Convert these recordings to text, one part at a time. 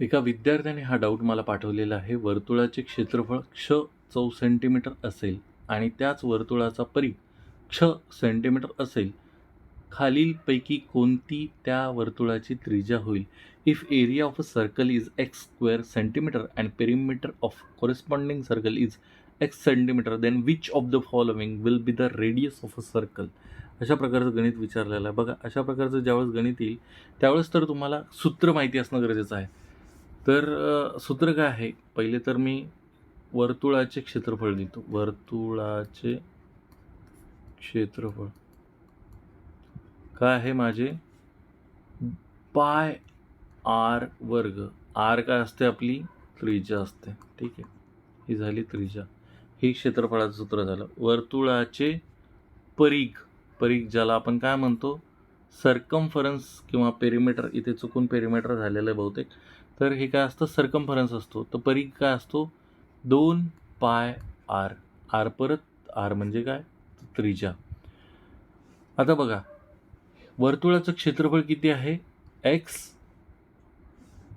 एका विद्यार्थ्याने हा डाऊट मला पाठवलेला आहे. वर्तुळाचे क्षेत्रफळ क्ष चौ सेंटीमीटर असेल आणि त्याच वर्तुळाचा परी क्ष सेंटीमीटर असेल. खालीलपैकी कोणती त्या वर्तुळाची त्रिज्या होईल? If area of a circle is x square centimeter and perimeter of corresponding circle is x centimeter then which of the following will be the radius of a circle अशा प्रकारचं गणित विचारलेलं आहे. बघा अशा प्रकारचं ज्यावेळेस गणित येईल त्यावेळेस तर तुम्हाला सूत्र माहिती असणं गरजेचं आहे. तर सूत्र काय आहे? पहिले तर मी वर्तुळाचे क्षेत्रफळ लिहितो. वर्तुळाचे क्षेत्रफळ. काय आहे माझे? पाय आर वर्ग. आर काय असते आपली? त्रिजा असते. ठीक आहे. ही झाली त्रिज्या ही क्षेत्रफळाचं सूत्र झालं. वर्तुळाचे परीघ. परीघ ज्याला आपण काय म्हणतो? सरकमफरन्स किंवा पेरिमीटर इथे चुकून पेरिमीटर झालेलं आहे बहुतेक. तर हे काय असतं? सरकमफरन्स असतो. तर परीघ काय असतो? दोन पाय आर. आर परत आर म्हणजे काय? त्रिजा आता बघा. वर्तुळाचं क्षेत्रफळ किती आहे? एक्स.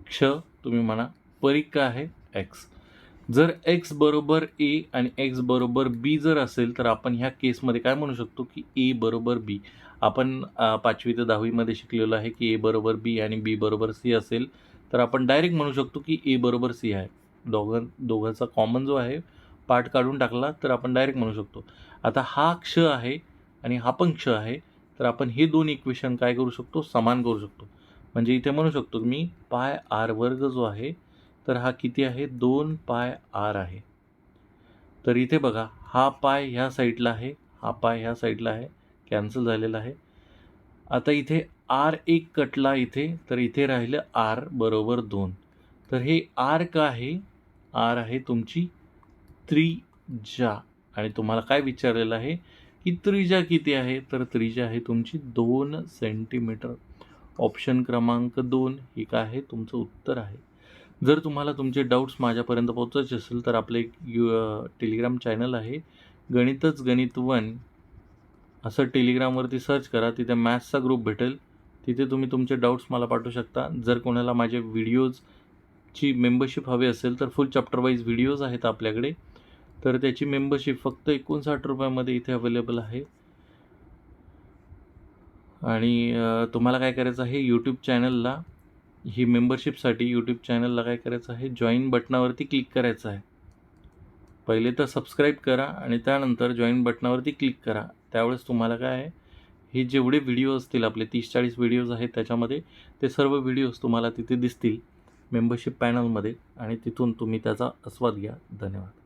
क्ष तुम्ही म्हणा. परीघ काय आहे? एक्स. जर एक्स बरोबर ए आणि एक्स बरोबर बी जर असेल तर आपण ह्या केसमध्ये काय म्हणू शकतो? की ए बरोबर बी. आपण पाचवी ते दहावीमध्ये शिकलेलो आहे की ए बरोबर बी आणि बी बरोबर सी असेल तर आपण डायरेक्ट म्हणू शकतो की ए बरोबर सी आहे. दोघां दोघांचा कॉमन जो आहे पार्ट काढून टाकला तर आपण डायरेक्ट म्हणू शकतो. आता हा क्ष आहे आणि हा पण क्ष आहे तर आपण हे दोन इक्वेशन काय करू शकतो? समान करू शकतो. म्हणजे इथे म्हणू शकतो मी पाय आर वर्ग जो आहे तर हा किती आहे? दोन पाय आर आहे. तर इथे बघा हा पाय ह्या साईडला आहे हा पाय ह्या साईडला आहे कॅन्सल झालेला आहे. आता इथे आर एक कटला इथे तर इथे राहिलं आर बरोबर दोन. तर हे आर का आहे? आर आहे तुमची त्रिजा. आणि तुम्हाला काय विचारलेलं आहे? की त्रिजा किती आहे? तर त्रिजा आहे तुमची दोन सेंटीमीटर. ऑप्शन क्रमांक दोन हे काय आहे? तुमचं उत्तर आहे. जर तुम्हाला तुमचे डाऊट्स माझ्यापर्यंत पोहोचायचे असेल तर आपलं एक यू टेलिग्राम चॅनल आहे. गणितच गणित वन. असं टेलिग्रामवरती सर्च करा तिथे मॅथ्सचा ग्रुप भेटेल. तिथे तुम्ही तुमचे डाऊट्स मला पाठवू शकता. जर कोणाला माझे व्हिडिओजची मेंबरशिप हवी असेल तर फुल चॅप्टर वाईज व्हिडिओज आहेत आपल्याकडे. तर त्याची मेंबरशिप फक्त एकोणसाठ रुपयामध्ये इथे अवेलेबल आहे. आणि तुम्हाला काय करायचं आहे यूट्यूब चॅनलला ही मेंबरशिपसाठी यूट्यूब चॅनलला काय करायचं आहे जॉईन बटनावरती क्लिक करायचं आहे. पहिले तर सबस्क्राईब करा आणि त्यानंतर जॉईन बटनावरती क्लिक करा. त्यावेळेस तुम्हाला काय आहे हे जेवढे व्हिडिओ असतील आपले तीस चाळीस व्हिडिओज आहेत त्याच्यामध्ये ते सर्व व्हिडिओज तुम्हाला तिथे दिसतील मेंबरशिप पॅनलमध्ये आणि तिथून तुम्ही त्याचा आस्वाद घ्या. धन्यवाद.